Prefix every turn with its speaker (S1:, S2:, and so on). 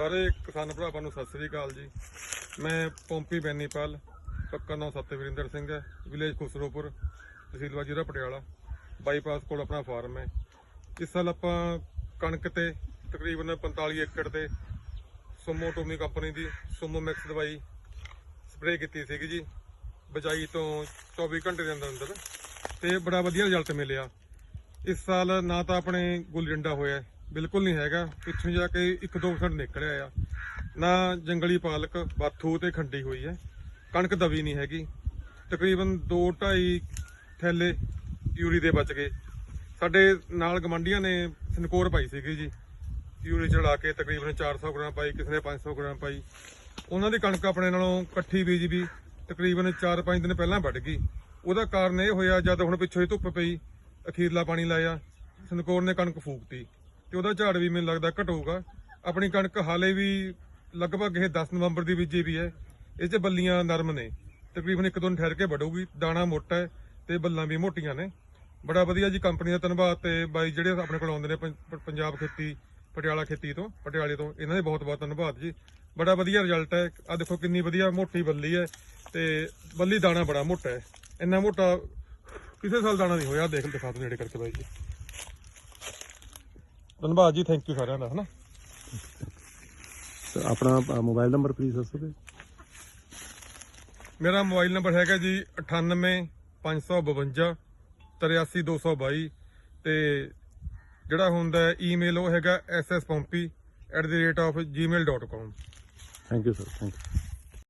S1: ਸਾਰੇ ਕਿਸਾਨ ਭਰਾਵਾਂ ਨੂੰ ਸਤਿ ਸ੍ਰੀ ਅਕਾਲ ਜੀ। ਮੈਂ ਪੌਂਪੀ ਬੈਨੀਪਾਲ, ਪੱਕਾ ਨਾਮ ਸਤਵਿੰਦਰ ਸਿੰਘ ਹੈ, ਵਿਲੇਜ ਖੁਸਰੋਪੁਰ, ਤਹਿਸੀਲ ਵਾਜੀਰਾ ਪਟਿਆਲਾ। ਬਾਈਪਾਸ ਕੋਲ ਆਪਣਾ ਫਾਰਮ ਹੈ। ਇਸ ਸਾਲ ਆਪਾਂ ਕਣਕ ਤੇ ਤਕਰੀਬਨ 45 ਏਕੜ ਤੇ ਸੋਮੋ ਟੋਮੀ ਕੰਪਨੀ ਦੀ ਸੋਮੋ ਮਿਕਸ ਦਵਾਈ ਸਪਰੇਅ ਕੀਤੀ ਸੀਗੀ ਜੀ, ਬਜਾਈ ਤੋਂ 24 ਘੰਟੇ ਦੇ ਅੰਦਰ ਅੰਦਰ। ਤੇ ਬੜਾ ਵਧੀਆ ਰਿਜ਼ਲਟ ਮਿਲਿਆ। ਇਸ ਸਾਲ ਨਾ ਤਾਂ ਆਪਣੇ ਗੁੱਲੀ ਹੋਇਆ ਬਿਲਕੁਲ ਨਹੀਂ ਹੈਗਾ। ਪਿੱਛੋਂ ਜਾ ਕੇ 1-2% ਨਿਕਲਿਆ ਆ। ਨਾ ਜੰਗਲੀ ਪਾਲਕ, ਬਾਥੂ ਤੇ ਖੰਡੀ ਹੋਈ ਹੈ। ਕਣਕ ਦਵੀ ਨਹੀਂ ਹੈਗੀ। ਤਕਰੀਬਨ 2-2.5 ਥੈਲੇ ਯੂਰੀ ਦੇ ਬਚ ਗਏ। ਸਾਡੇ ਨਾਲ ਗਮੰਡੀਆਂ ਨੇ ਸਨਕੋਰ ਪਾਈ ਸੀਗੀ ਜੀ। ਯੂਰੀ ਚੜਾ ਕੇ ਤਕਰੀਬਨ 400 ਗ੍ਰਾਮ ਪਾਈ, ਕਿਸੇ ਨੇ 500 ਗ੍ਰਾਮ ਪਾਈ। ਉਹਨਾਂ ਦੀ ਕਣਕ ਆਪਣੇ ਨਾਲੋਂ ਇਕੱਠੀ ਬੀਜ ਵੀ ਤਕਰੀਬਨ 4-5 ਦਿਨ ਪਹਿਲਾਂ ਵੱਢ ਗਈ। ਉਹਦਾ ਕਾਰਨ ਇਹ ਹੋਇਆ, ਜਦ ਹੁਣ ਪਿੱਛੋਂ ਹੀ ਧੁੱਪ ਪਈ, ਅਖੀਰਲਾ ਪਾਣੀ ਲਾਇਆ। ਸਨਕੋਰ ਨੇ ਕਣਕ ਫੂਕਤੀ। ਤੇ ਉਹਦਾ ਝਾੜ ਵੀ ਮੈਨੂੰ ਲੱਗਦਾ ਘਟੂਗਾ ਆਪਣੀ ਕਣਕ ਹਾਲੇ ਵੀ ਲਗਭਗ ਇਹ 10 ਨਵੰਬਰ ਦੀ ਬੀਜੀ ਵੀ ਹੈ। ਇਹ 'ਚ ਬੱਲੀਆਂ ਨਰਮ ਨੇ। ਤਕਰੀਬਨ ਇੱਕ ਦੋ ਦਿਨ ਠਹਿਰ ਕੇ ਵੱਢੂਗੀ। ਦਾਣਾ ਮੋਟਾ ਹੈ ਤੇ ਬੱਲਾਂ ਵੀ ਮੋਟੀਆਂ ਨੇ। ਬੜਾ ਵਧੀਆ ਜੀ ਕੰਪਨੀ ਦਾ ਧੰਨਵਾਦ ਤੇ ਬਾਈ ਜਿਹੜੇ ਆਪਣੇ ਕੋਲ ਆਉਂਦੇ ਨੇ ਪੰ- ਪ- ਪੰਜਾਬ ਖੇਤੀ, ਪਟਿਆਲਾ ਖੇਤੀ ਤੋਂ, ਪਟਿਆਲੇ ਤੋਂ, ਇਹਨਾਂ ਦੇ ਬਹੁਤ ਬਹੁਤ ਧੰਨਵਾਦ ਜੀ। ਬੜਾ ਵਧੀਆ ਰਿਜ਼ਲਟ ਹੈ। ਆ ਦੇਖੋ ਕਿੰਨੀ ਵਧੀਆ ਮੋਟੀ ਬੱਲੀ ਹੈ ਤੇ ਬੱਲੀ ਦਾਣਾ ਬੜਾ ਮੋਟਾ ਹੈ। ਇੰਨਾ ਮੋਟਾ ਕਿਸੇ ਸਾਲ ਦਾਣਾ ਨਹੀਂ ਹੋਇਆ। ਦੇਖ, ਦਿਖਾ ਦੋ ਨੇੜੇ ਕਰਕੇ ਬਾਈ ਜੀ। ਧੰਨਵਾਦ ਜੀ ਥੈਂਕ ਯੂ ਸਾਰਿਆਂ ਦਾ ਹਨਾ?
S2: ਤੇ ਆਪਣਾ ਮੋਬਾਈਲ ਨੰਬਰ ਪਲੀਜ਼ ਦੱਸੋਗੇ
S1: ਮੇਰਾ ਮੋਬਾਈਲ ਨੰਬਰ ਹੈਗਾ ਜੀ 98 552 83222 ਤੇ ਜਿਹੜਾ ਹੁੰਦਾ ਈਮੇਲ ਉਹ ਹੈਗਾ sspompey@gmail.com
S2: thank you sir thank you